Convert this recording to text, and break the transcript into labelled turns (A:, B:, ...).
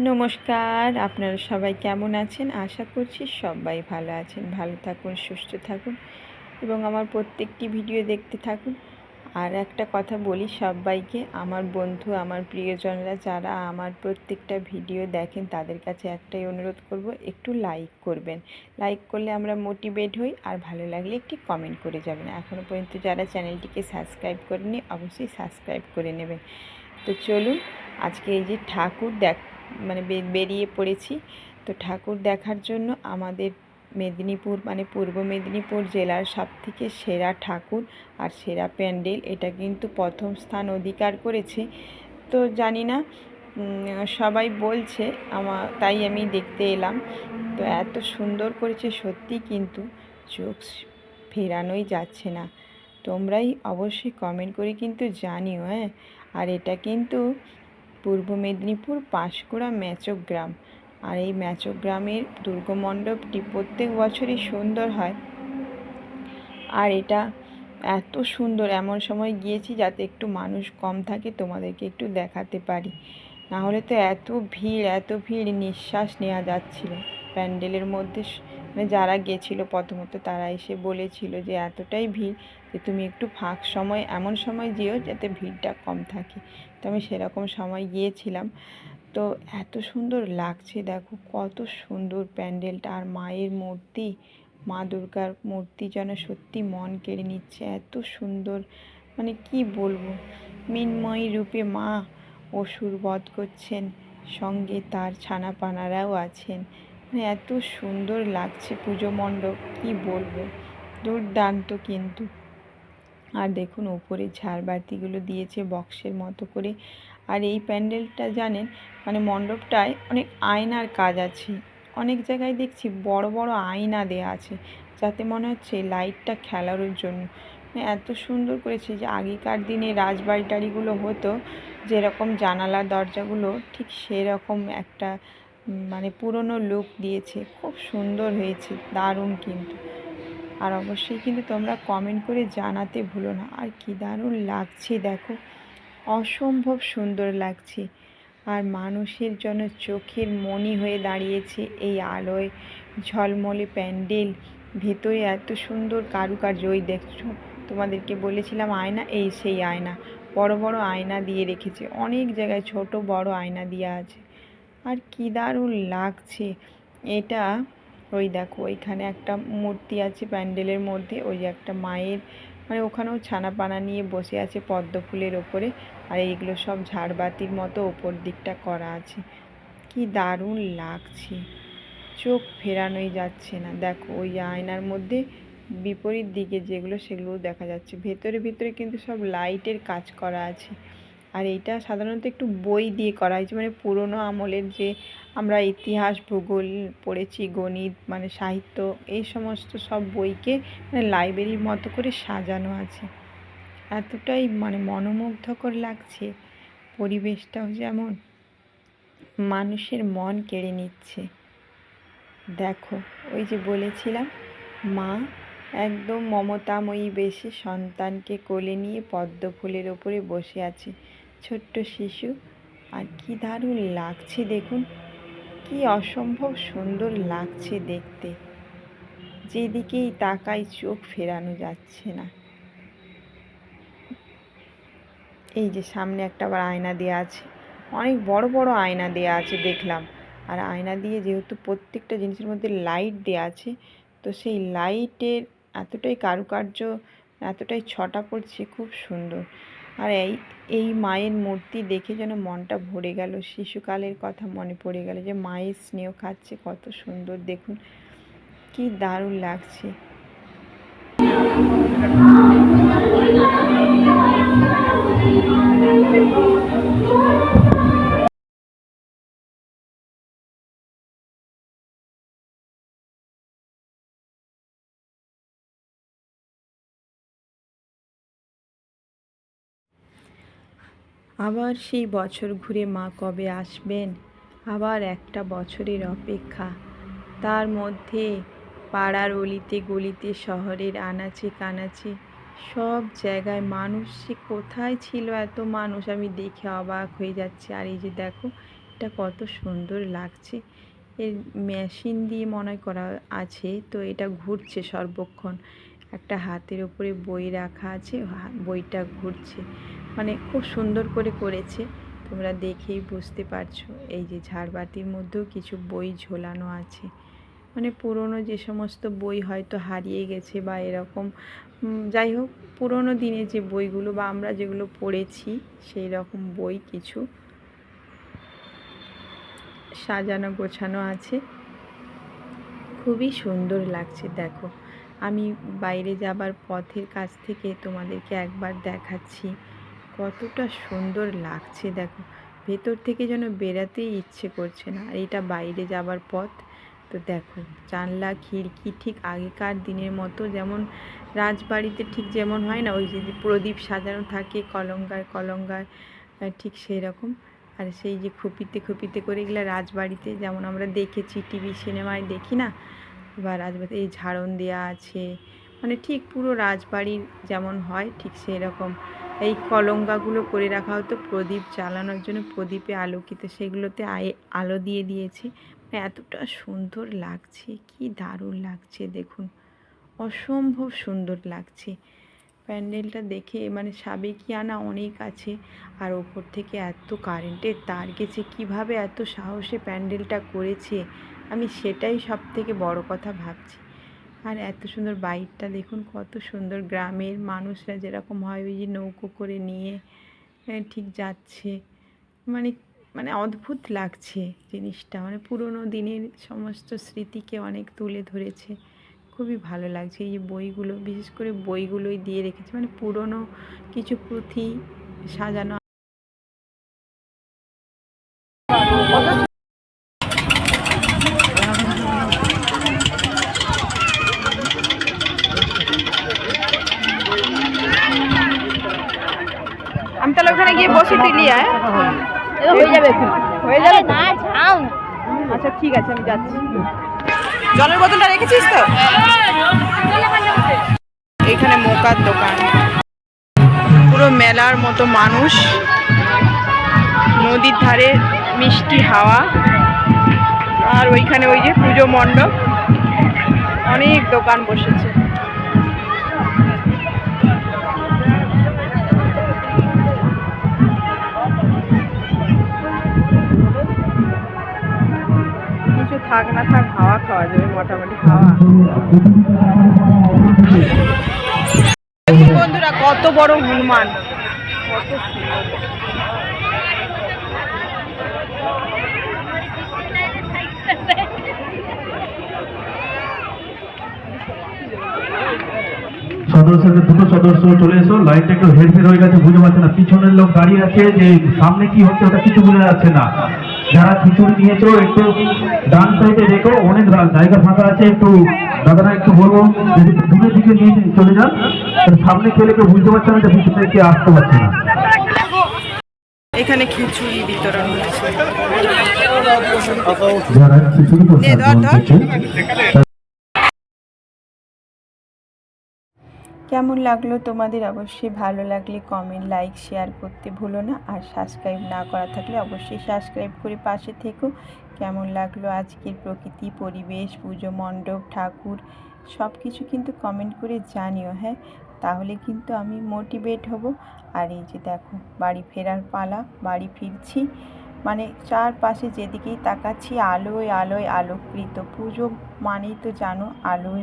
A: নমস্কার, আপনারা সবাই কেমন আছেন? আশা করছি সবাই ভালো আছেন। ভালো থাকুন, সুস্থ থাকুন এবং আমার প্রত্যেকটি ভিডিও দেখতে থাকুন। আর একটা কথা বলি সবাইকে, আমার বন্ধু, আমার প্রিয়জনরা যারা আমার প্রত্যেকটা ভিডিও দেখেন, তাদের কাছে একটাই অনুরোধ করব, একটু লাইক করবেন। লাইক করলে আমরা মোটিভেট হই, আর ভালো লাগলে একটি কমেন্ট করে যাবেন। এখনও পর্যন্ত যারা চ্যানেলটিকে সাবস্ক্রাইব করেনি অবশ্যই সাবস্ক্রাইব করে নেবেন। তো চলুন, আজকে এই যে ঠাকুর দেখ মানে বেরিয়ে পড়েছি। তো ঠাকুর দেখার জন্য আমাদের মেদিনীপুর মানে পূর্ব মেদিনীপুর জেলার সবথেকে সেরা ঠাকুর আর সেরা প্যান্ডেল এটা কিন্তু প্রথম স্থান অধিকার করেছে। তো জানি না সবাই বলছে আমার তাই আমি দেখতে এলাম। তো এত সুন্দর করেছে, সত্যি কিন্তু চোখ ফেরানোই যাচ্ছে না। তোমরাই অবশ্যই কমেন্ট করে কিন্তু জানিও হ্যাঁ? আর এটা কিন্তু পূর্ব মেদিনীপুর পাঁশকুড়া ম্যাচক গ্রাম আর এই ম্যাচক গ্রামের দুর্গমণ্ডপটি প্রত্যেক বছরই সুন্দর হয়। আর এটা এত সুন্দর, এমন সময় গিয়েছি যাতে একটু মানুষ কম থাকে, তোমাদেরকে একটু দেখাতে পারি। না হলে তো এত ভিড় এত ভিড় নিঃশ্বাস নেওয়া যাচ্ছিল। প্যান্ডেলের মধ্যে মানে যারা গেছিল প্রথমত তারা এসে বলেছিল যে এতটাই ভিড় যে তুমি একটু ফাঁক সময়, এমন সময় যেও যাতে ভিড়টা কম থাকে। তো আমি সেরকম সময় গিয়েছিলাম। তো এত সুন্দর লাগছে দেখো, কত সুন্দর প্যান্ডেলটা। আর মায়ের মূর্তি, মা দুর্গার মূর্তি যেন সত্যি মন কেড়ে নিচ্ছে। এত সুন্দর মানে কি বলব? মিনময়ী রূপে মা অসুর বধ করছেন, সঙ্গে তার ছানাপানারাও আছেন। মানে এত সুন্দর লাগছে পুজো মণ্ডপ, কী বলব? দুর্দান্ত কিন্তু। আর দেখুন ওপরে ঝাড়বাতিগুলো দিয়েছে বক্সের মতো করে। আর এই প্যান্ডেলটা জানেন মানে মণ্ডপটায় অনেক আয়নার কাজ আছে। অনেক জায়গায় দেখছি বড় বড় আয়না দেয়া আছে, যাতে মনে হচ্ছে লাইটটা খেলানোর জন্য। মানে এত সুন্দর করেছে যে আগেকার দিনে রাজবাড়ি টাড়িগুলো হতো, যেরকম জানালা দরজাগুলো, ঠিক সেরকম একটা মানে পুরনো লুক দিয়েছে। খুব সুন্দর হয়েছে, দারুণ কিন্তু। আর অবশ্যই কিন্তু তোমরা কমেন্ট করে জানাতে ভুলো না। আর কি দারুণ লাগছে দেখো, অসম্ভব সুন্দর লাগছে। আর মানুষের জন্য চোখের মনি হয়ে দাঁড়িয়েছে এই আলোয়, ঝলমলে প্যান্ডেল, ভেতরে এত সুন্দর কারুকার্য ওই দেখছ। তোমাদেরকে বলেছিলাম আয়না, এই সেই আয়না, বড় বড় আয়না দিয়ে রেখেছে। অনেক জায়গায় ছোট বড় আয়না দেওয়া আছে। আর কী দারুণ লাগছে। এটা ওই দেখো, ওইখানে একটা মূর্তি আছে প্যান্ডেলের মধ্যে, ওই একটা মায়ের মানে ওখানেও ছানা পানা নিয়ে বসে আছে পদ্ম ফুলের ওপরে, আর এইগুলো সব ঝাড়বাতির মতো ওপর দিকটা করা আছে। কি দারুণ লাগছে। চোখ ফেরানোই যাচ্ছে না। দেখো, ওই আয়নার মধ্যে বিপরীত দিকে যেগুলো, সেগুলোও দেখা যাচ্ছে। ভেতরে, ভিতরে কিন্তু সব লাইটের কাজ করা আছে। আর এইটা সাধারণত একটু বই দিয়ে করা হয়েছে মানে পুরনো আমলের যে আমরা ইতিহাস, ভূগোল পড়েছি, গণিত মানে সাহিত্য, এই সমস্ত সব বইকে মানে লাইব্রেরির মতো করে সাজানো আছে। এতটাই মানে মনোমুগ্ধকর লাগছে, পরিবেশটাও যেমন মানুষের মন কেড়ে নিচ্ছে। দেখো, ওই যে বলেছিলাম, মা একদম মমতাময়ী বেশি সন্তানকে কোলে নিয়ে পদ্ম ফুলের ওপরে বসে আছে। ছোট্ট শিশু। আর কি দারুণ লাগছে দেখুন। কি অসম্ভব সুন্দর লাগছে দেখতে। যেদিকেই তাকাই চোখ ফেরানো যাচ্ছে না। এই যে সামনে একটা আবার আয়না দেওয়া আছে। অনেক বড় বড় আয়না দেওয়া আছে দেখলাম। আর আয়না দিয়ে যেহেতু প্রত্যেকটা জিনিসের মধ্যে লাইট দেওয়া আছে, তো সেই লাইটের এতটাই কারুকার্য, এতটাই ছটা পড়ছে, খুব সুন্দর। আর এই এই মায়ের মূর্তি দেখে যেন মনটা ভরে গেল। শিশুকালের কথা মনে পড়ে গেল যে মায়ের স্নেহ খাচ্ছে, কত সুন্দর। দেখুন, কি দারুণ লাগছে। আবার সেই বছর ঘুরে মা কবে আসবেন? আবার একটা বছরের অপেক্ষা। তার মধ্যে পাড়ার অলিতে গলিতে শহরের আনাচে কানাচে সব জায়গায় মানুষ সে কোথায় ছিল এত মানুষ। আমি দেখে অবাক হয়ে যাচ্ছে। আর এই যে দেখো, এটা কত সুন্দর লাগছে। এর মেশিন দিয়ে মনে করা আছে। তো এটা ঘুরছে সর্বক্ষণ। একটা হাতের ওপরে বই রাখা আছে বইটা ঘুরছে। মানে খুব সুন্দর করে করেছে। তোমরা দেখেই বুঝতে পারছ। এই যে ঝাড়বাতির মধ্যেও কিছু বই ঝোলানো আছে। মানে পুরনো যে সমস্ত বই হয়তো হারিয়ে গেছে বা এরকম যাই হোক, পুরনো দিনে যে বইগুলো বা আমরা যেগুলো পড়েছি, সেই রকম বই কিছু সাজানো গোছানো আছে। খুবই সুন্দর লাগছে, দেখো। আমি বাইরে যাবার পথের কাছ থেকে তোমাদেরকে একবার দেখাচ্ছি। কতটা সুন্দর লাগছে, দেখো। ভেতর থেকে যেন বেরাতেই ইচ্ছে করছে না। আর এটা বাইরে যাবার পথ। তো দেখো, জানলা, খিড়কি ঠিক আগেকার দিনের মতো, যেমন রাজবাড়িতে ঠিক যেমন হয় না, ওই যে প্রদীপ সাজানো থাকে কলঙ্গায় কলঙ্গায় ঠিক সেই রকম আর সেই যে খুপিতে খুপিতে করে এগুলো রাজবাড়িতে, যেমন আমরা দেখেছি, টিভি, সিনেমায় দেখি না বা রাজবাড়িতে এই ঝাড়ন দেওয়া আছে। মানে ঠিক পুরো রাজবাড়ির যেমন হয়, ঠিক সেই রকম এই কলঙ্গাগুলো করে রাখা হতো প্রদীপ জ্বালানোর জন্য প্রদীপে আলোকিত, সেগুলোতে আয়ে, আলো দিয়ে দিয়েছে। মানে এতটা সুন্দর লাগছে, কি দারুণ লাগছে দেখুন। অসম্ভব সুন্দর লাগছে। প্যান্ডেলটা দেখে মানে সাবেকিয়ানা অনেক আছে, আর ওপর থেকে এত কারেন্টের তার গেছে, কীভাবে এত সাহসে প্যান্ডেলটা করেছে। আমি সেটাই সব থেকে বড় কথা ভাবছি। আর এত সুন্দর বাইকটা দেখুন, কত সুন্দর গ্রামের মানুষরা যেরকম হয় ওই যে নৌকো করে নিয়ে ঠিক যাচ্ছে। মানে মানে অদ্ভুত লাগছে জিনিসটা। মানে পুরোনো দিনের সমস্ত স্মৃতিকে অনেক তুলে ধরেছে। খুবই ভালো লাগছে। এই যে বইগুলো, বিশেষ করে বইগুলোই দিয়ে রেখেছে। মানে পুরনো কিছু পুঁথি সাজানো ওখানে গিয়ে বসে দিলি আয়।
B: হয়ে যাবে
A: হয়ে যাবে?
B: না যাও
A: আচ্ছা ঠিক আছে আমি যাচ্ছি। জলের বোতলটা রেখেছিস তো? এখানে মোকার দোকান। পুরো মেলার মতো মানুষ। নদীর ধারে মিষ্টি হাওয়া। আর ওইখানে ওই যে পুজো মণ্ডপ। অনেক দোকান বসেছে। থাক না থাক, হাওয়া খাওয়া যাবে, মোটামুটি হাওয়া। বন্ধুরা, কত বড় হনুমান।
C: দুটো সদস্য চলে এসো। একটু হয়ে গেছে না। লোক দাঁড়িয়ে আছে, যে সামনে কি হচ্ছে ওটা কিছু বোঝা যাচ্ছে না। যারা খিচুড়ি নিয়েছো একটু ডান সাইডে রেখো অনেক জায়গা ফাঁকা আছে একটু দাদারা একটু বলব যদি দূরের দিকে নিয়ে চলে যান সামনে খেলে কেউ বুঝতে পারছে না যে পিছনে কে আসতে পারছে না।
A: এখানে খিচুড়ি বিতরণ হচ্ছে।
C: যারা খিচুড়ি
A: কেমন লাগল তোমাদের অবশ্যই ভালো লাগলে কমেন্ট লাইক শেয়ার করতে ভুলো না। আর সাবস্ক্রাইব না করা থাকলে অবশ্যই সাবস্ক্রাইব করে পাশে থেকো। কেমন লাগল আজকের প্রকৃতি, পরিবেশ, পুজো, মণ্ডপ, ঠাকুর সব কিছু কিন্তু কমেন্ট করে জানিও হ্যাঁ? তাহলে কিন্তু আমি মোটিভেট হব। আর এই যে দেখো, বাড়ি ফেরার পালা, বাড়ি ফিরছি। মানে চারপাশে যেদিকেই তাকাচ্ছি, আলোয় আলোয় আলোকৃত। পুজো মানেই তো জানো, আলোয়